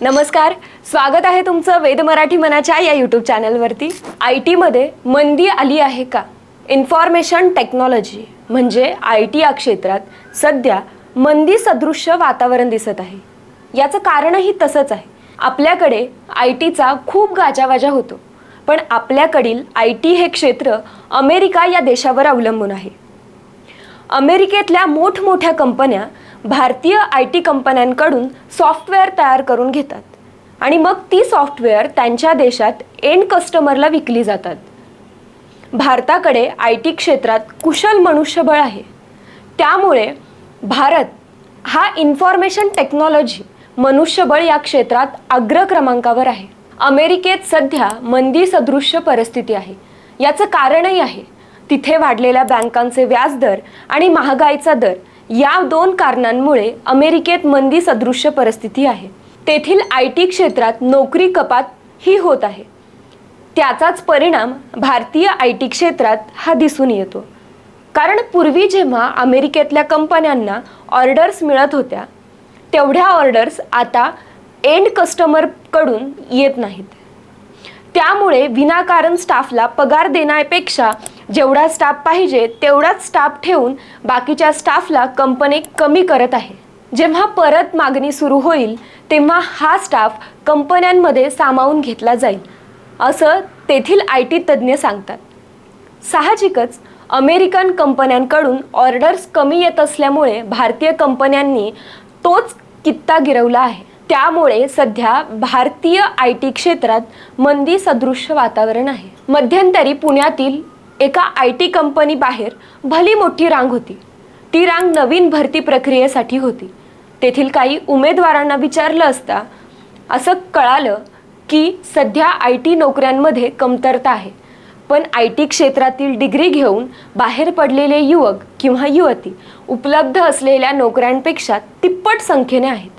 नमस्कार स्वागत आहे तुमचं वेद मराठी मनाच्या या यूट्यूब चॅनलवरती आय टीमध्ये मंदी आली आहे का? इन्फॉर्मेशन टेक्नॉलॉजी म्हणजे आय टी या क्षेत्रात सध्या मंदी सदृश्य वातावरण दिसत आहे. याचं कारणही तसंच आहे. आपल्याकडे आय टीचा खूप गाजावाजा होतो. पण आपल्याकडील आय टी हे क्षेत्र अमेरिका या देशावर अवलंबून आहे. अमेरिकेतल्या मोठमोठ्या कंपन्या भारतीय आय टी कंपन्यांकडून सॉफ्टवेअर तयार करून घेतात. आणि मग ती सॉफ्टवेअर त्यांच्या देशात एंड कस्टमरला विकली जातात. भारताकडे आय टी क्षेत्रात कुशल मनुष्यबळ आहे. त्यामुळे भारत हा इन्फॉर्मेशन टेक्नॉलॉजी मनुष्यबळ या क्षेत्रात अग्र क्रमांकावर आहे. अमेरिकेत सध्या मंदी सदृश्य परिस्थिती आहे. याचं कारणही आहे. तिथे वाढलेल्या बँकांचे व्याजदर आणि महागाईचा दर या दोन कारणांमुळे अमेरिकेत मंदी सदृश्य परिस्थिती आहे. तेथील आय टी क्षेत्रात नोकरी कपात ही होत आहे. त्याचाच परिणाम भारतीय आय टी क्षेत्रात हा दिसून येतो. कारण पूर्वी जेव्हा अमेरिकेतल्या कंपन्यांना ऑर्डर्स मिळत होत्या तेवढ्या ऑर्डर्स आता एंड कस्टमरकडून येत नाहीत. त्यामुळे विनाकारण स्टाफला पगार देण्यापेक्षा जेवढा स्टाफ पाहिजे तेवढाच स्टाफ ठेवून बाकीच्या स्टाफला कंपनी कमी करत आहे. जेव्हा परत मागणी सुरू होईल तेव्हा हा स्टाफ कंपन्यांमध्ये सामावून घेतला जाईल. असं तेथील आय टी तज्ज्ञ सांगतात. साहजिकच अमेरिकन कंपन्यांकडून ऑर्डर्स कमी येत असल्यामुळे भारतीय कंपन्यांनी तोच कित्ता गिरवला आहे. त्यामुळे सध्या भारतीय आय टी क्षेत्रात मंदी सदृश्य वातावरण आहे. मध्यंतरी पुण्यातील एका आय टी कंपनी बाहेर भली मोठी रांग होती. ती रांग नवीन भरती प्रक्रियेसाठी होती. तेथील काही उमेदवारांना विचारलं असता असं कळालं की सध्या आय टी नोकऱ्यांमध्ये कमतरता आहे. पण आय टी क्षेत्रातील डिग्री घेऊन बाहेर पडलेले युवक किंवा युवती उपलब्ध असलेल्या नोकऱ्यांपेक्षा तिप्पट संख्येने आहेत.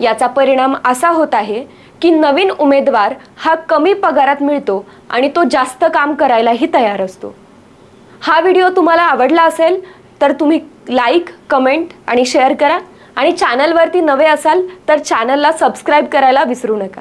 याचा परिणाम असा होत आहे की नवीन उमेदवार हा कमी पगारात मिळतो आणि तो जास्त काम करायलाही तयार असतो. हा व्हिडिओ तुम्हाला आवडला असेल तर तुम्ही लाईक कमेंट आणि शेअर करा. आणि चॅनलवरती नवे असाल तर चॅनलला सबस्क्राईब करायला विसरू नका.